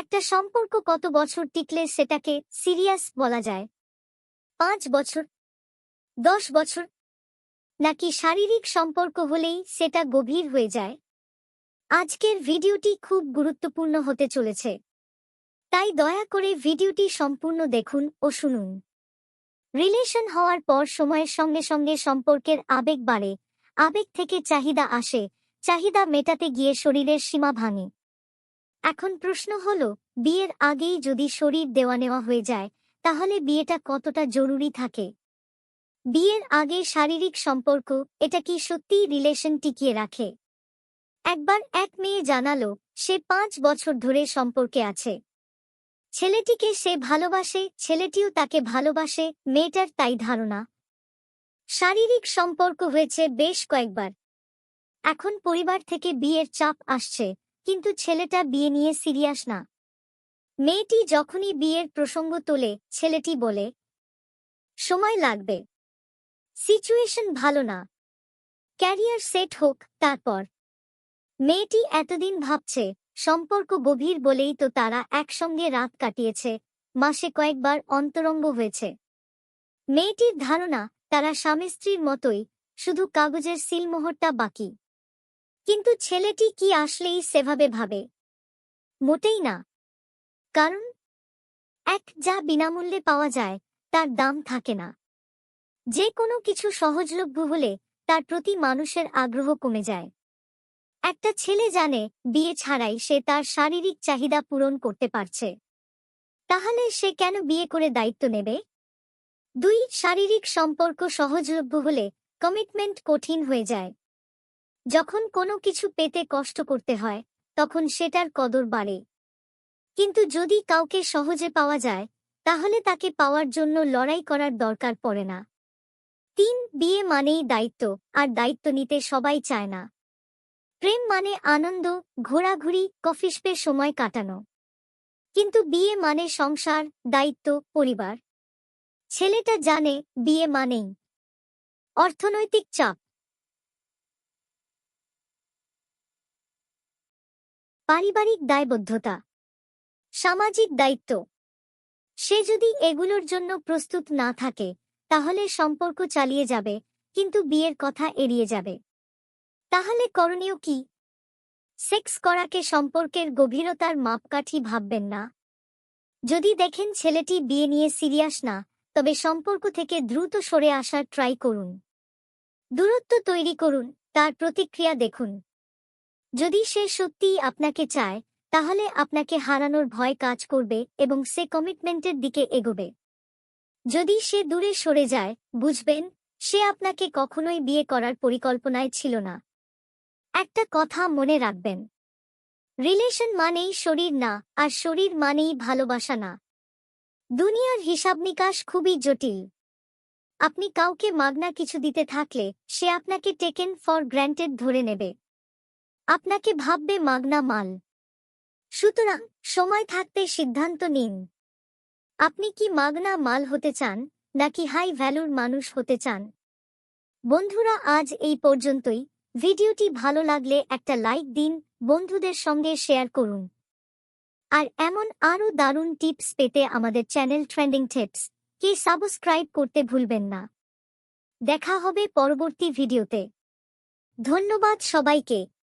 একটা সম্পর্ক কত বছর টিকলে সেটাকে সিরিয়াস বলা যায়? পাঁচ বছর, দশ বছর, নাকি শারীরিক সম্পর্ক হলেই সেটা গভীর হয়ে যায়? আজকের ভিডিওটি খুব গুরুত্বপূর্ণ হতে চলেছে। তাই দয়া করে ভিডিওটি সম্পূর্ণ দেখুন ও শুনুন। রিলেশন হওয়ার পর সময়ের সঙ্গে সঙ্গে সম্পর্কের আবেগ বাড়ে। আবেগ থেকে চাহিদা আসে। চাহিদা মেটাতে গিয়ে শরীরের সীমা ভাঙে। এখন প্রশ্ন হল, বিয়ের আগেই যদি শরীর দেওয়া নেওয়া হয়ে যায়, তাহলে বিয়েটা কতটা জরুরি থাকে? বিয়ের আগে শারীরিক সম্পর্ক, এটা কি সত্যিই রিলেশন টিকিয়ে রাখে? একবার এক মেয়ে জানালো, সে পাঁচ বছর ধরে সম্পর্কে আছে। ছেলেটিকে সে ভালোবাসে, ছেলেটিও তাকে ভালোবাসে, মেয়েটার তাই ধারণা। শারীরিক সম্পর্ক হয়েছে বেশ কয়েকবার। এখন পরিবার থেকে বিয়ের চাপ আসছে। কিন্তু ছেলেটা বিয়ে নিয়ে সিরিয়াস না। মেয়েটি যখনই বিয়ের প্রসঙ্গ তোলে, ছেলেটি বলে, সময় লাগবে। সিচুয়েশন ভালো না। ক্যারিয়ার সেট হোক, তারপর। মেয়েটি এতদিন ভাবছে, সম্পর্ক গভীর বলেই তো তারা একসঙ্গে রাত কাটিয়েছে, মাসে কয়েকবার অন্তরঙ্গ হয়েছে। মেয়েটির ধারণা, তারা স্বামী স্ত্রীর মতোই, শুধু কাগজের সিলমোহরটা বাকি। কিন্তু ছেলেটি কি আসলেই সেভাবে ভাবে? মোটেই না। কারণ, এক যা বিনামূল্যে পাওয়া যায়, তার দাম থাকে না। যে কোনো কিছু সহজলভ্য হলে তার প্রতি মানুষের আগ্রহ কমে যায়। একটা ছেলে জানে, বিয়ে ছাড়াই সে তার শারীরিক চাহিদা পূরণ করতে পারছে। তাহলে সে কেন বিয়ে করে দায়িত্ব নেবে? দুই, শারীরিক সম্পর্ক সহজলভ্য হলে কমিটমেন্ট কঠিন হয়ে যায়। যখন কোনো কিছু পেতে কষ্ট করতে হয়, তখন সেটার কদর বাড়ে। কিন্তু যদি কাউকে সহজে পাওয়া যায়, তাহলে তাকে পাওয়ার জন্য লড়াই করার দরকার পড়ে না। তিন, বিয়ে মানেই দায়িত্ব, আর দায়িত্ব নিতে সবাই চায় না। প্রেম মানে আনন্দ, ঘোরাঘুরি কফিসপে সময় কাটানো। কিন্তু বিয়ে মানে সংসার, দায়িত্ব, পরিবার। ছেলেটা জানে বিয়ে মানেই অর্থনৈতিক চাপ। পারিবারিক দায়বদ্ধতা। সামাজিক দায়িত্ব। সে যদি এগুলোর জন্য প্রস্তুত না থাকে, তাহলে সম্পর্ক চালিয়ে যাবে, কিন্তু বিয়ের কথা এড়িয়ে যাবে। তাহলে করণীয় কি? সেক্স করাকে সম্পর্কের গভীরতার মাপকাঠি ভাববেন না। যদি দেখেন ছেলেটি বিয়ে নিয়ে সিরিয়াস না, তবে সম্পর্ক থেকে দ্রুত সরে আসার ট্রাই করুন। দূরত্ব তৈরি করুন, তার প্রতিক্রিয়া দেখুন। যদি সে সত্যিই আপনাকে চায়, তাহলে আপনাকে হারানোর ভয় কাজ করবে এবং সে কমিটমেন্টের দিকে এগোবে। যদি সে দূরে সরে যায়, বুঝবেন, সে আপনাকে কখনোই বিয়ে করার পরিকল্পনায় ছিল না। একটা কথা মনে রাখবেন। রিলেশন মানেই শরীর না, আর শরীর মানেই ভালোবাসা না। দুনিয়ার হিসাব নিকাশ খুবই জটিল। আপনি কাউকে মাগনা কিছু দিতে থাকলে, সে আপনাকে টেকেন ফর গ্র্যান্টেড ধরে নেবে। আপনাকে ভাববে মাগনা মাল। সুতরাং সময় থাকতে সিদ্ধান্ত নিন। আপনি কি মাগনা মাল হতে চান, নাকি হাই ভ্যালুর মানুষ হতে চান? বন্ধুরা, আজ এই পর্যন্তই। ভিডিওটি ভালো লাগলে একটা লাইক দিন, বন্ধুদের সঙ্গে শেয়ার করুন। আর এমন আরও দারুণ টিপস পেতে আমাদের চ্যানেল ট্রেন্ডিং টিপস। কে সাবস্ক্রাইব করতে ভুলবেন না। দেখা হবে পরবর্তী ভিডিওতে। ধন্যবাদ সবাইকে।